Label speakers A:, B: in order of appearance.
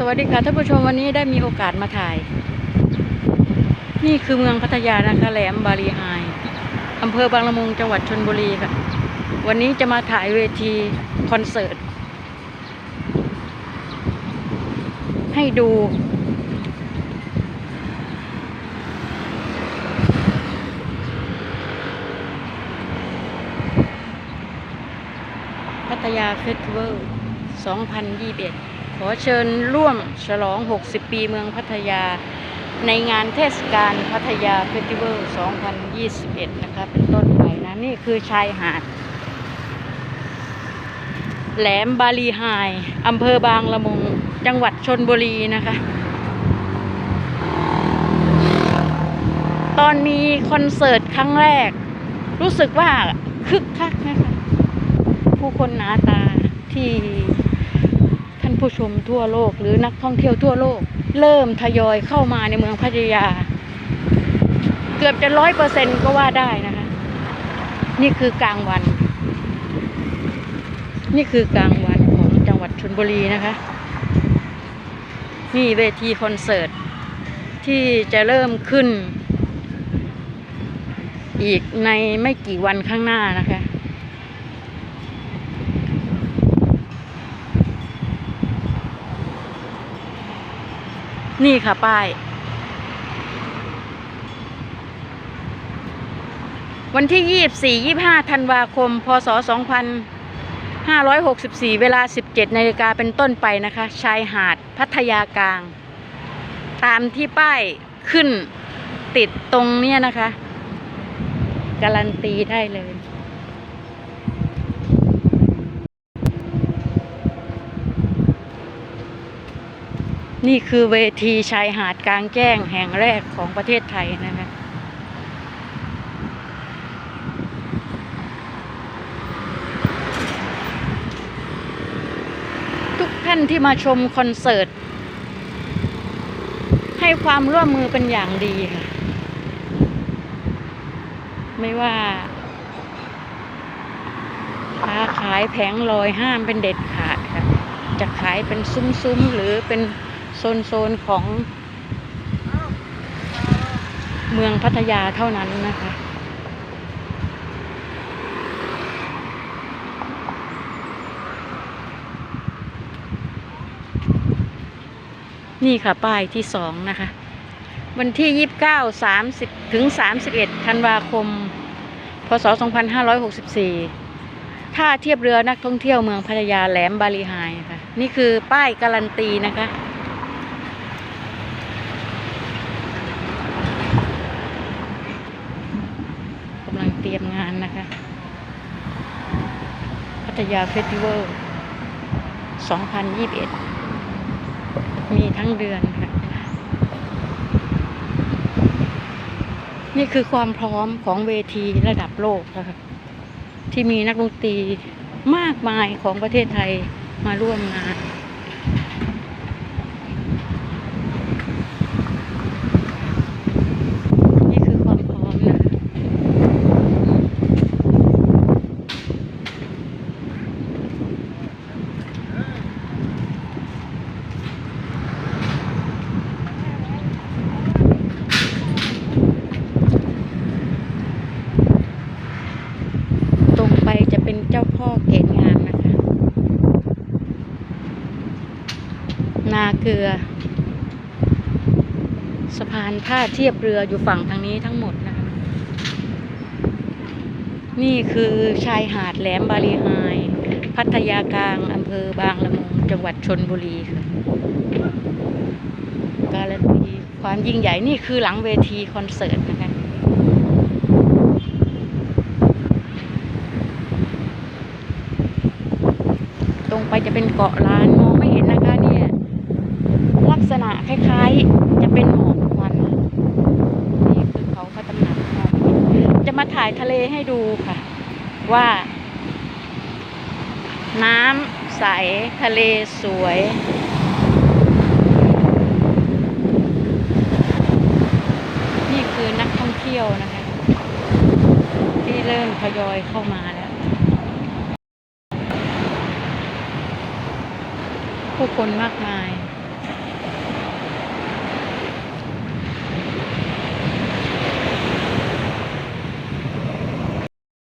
A: สวัสดีค่ะท่านผู้ชมวันนี้ได้มีโอกาสมาถ่าย นี่คือเมืองพัทยานะคะแหลมบาลีไฮอำเภอบางละมุงจังหวัดชนบุรีค่ะ วันนี้จะมาถ่ายเวทีคอนเสิร์ต ให้ดู พัทยาเฟสติวัล2021 ขอเชิญร่วมฉลอง 60 ปีเมืองพัทยา ในงานเทศกาลพัทยาเฟสติวัล 2021 นะคะ เป็นต้นไปนะ นี่คือชายหาด แหลมบาลีไฮอำเภอบางละมุง จังหวัดชนบุรีนะคะ ตอนมีคอนเสิร์ตครั้งแรก รู้สึกว่าคึกคักนะคะ ผู้คนหนาตาที่ ชมทั่วโลกหรือนักท่องเที่ยวทั่วโลก เริ่มทยอยเข้ามาในเมืองพัทยา เกือบจะร้อยเปอร์เซ็นก็ว่าได้นะคะ นี่คือกลางวัน นี่คือกลางวันของจังหวัดชลบุรีนะคะ นี่เวทีคอนเสิร์ตที่จะเริ่มขึ้น อีกในไม่กี่วันข้างหน้านะคะ นี่ค่ะป้าย วันที่24 25ธันวาคม พศ2564เวลา17นาฬิกาเป็นต้นไปนะคะ ชายหาดพัทยากลาง ตามที่ป้ายขึ้นติดตรงเนี้ยนะคะ การันตีได้เลย นี่คือเวทีชายหาดกลางแจ้งแห่งแรกของประเทศไทยนะคะทุกท่านที่มาชมคอนเสิร์ต ให้ความร่วมมือเป็นอย่างดีค่ะ ไม่ว่าค้าขายแผงลอยห้ามเป็นเด็ดขาดค่ะ จะขายเป็นซุ้มๆ หรือเป็น โซนๆของเมืองพัทยาเท่านั้นนะคะ นี่ค่ะป้ายที่สองนะคะ วันที่ยี่สิบเก้าสามสิบถึงสามสิบเอ็ดธันวาคม พศสองพันห้าร้อยหกสิบสี่ท่าเทียบเรือนักท่องเที่ยวเมืองพัทยาแหลมบาลีไฮค่ะ นี่คือป้ายการันตีนะคะ กำลังเต รียมงานนะคะ พัทยาเฟสติวัล 2021 มีทั้งเดือนค่ะ นี่คือความพร้อมของเวทีระดับโลกนะคะที่มีนักดนตรีมากมายของประเทศไทยมาร่วมงานคือความพร้อมนะคะ ตรงไปจะ เจ้าพ่อเกณฑ์งานนะคะ นาเกลือ สะพานท่าเทียบเรืออยู่ฝั่งทางนี้ทั้งหมดนะคะ นี่คือชายหาดแหลมบาลีไฮพัทยากลางอำเภอบางละมุงจังหวัดชนบุรีค่ะ การันตีความยิ่งใหญ่นี่คือหลังเวทีคอนเสิร์ตนะคะ ตรง ไปจะเป็นเกาะล้านมองไม่เห็นนะคะเนี่ยลักษณะคล้ายๆ จะเป็นหมอกควันนี่คือเขาพระตำหนักมองไม่เห็นจะมาถ่ายทะเลให้ดูค่ะ ว่า น้ำใสทะเลสวยนี่คือนักท่องเที่ยวนะคะที่เริ่มทยอยเข้ามาแล้ว ผู้คนมากมาย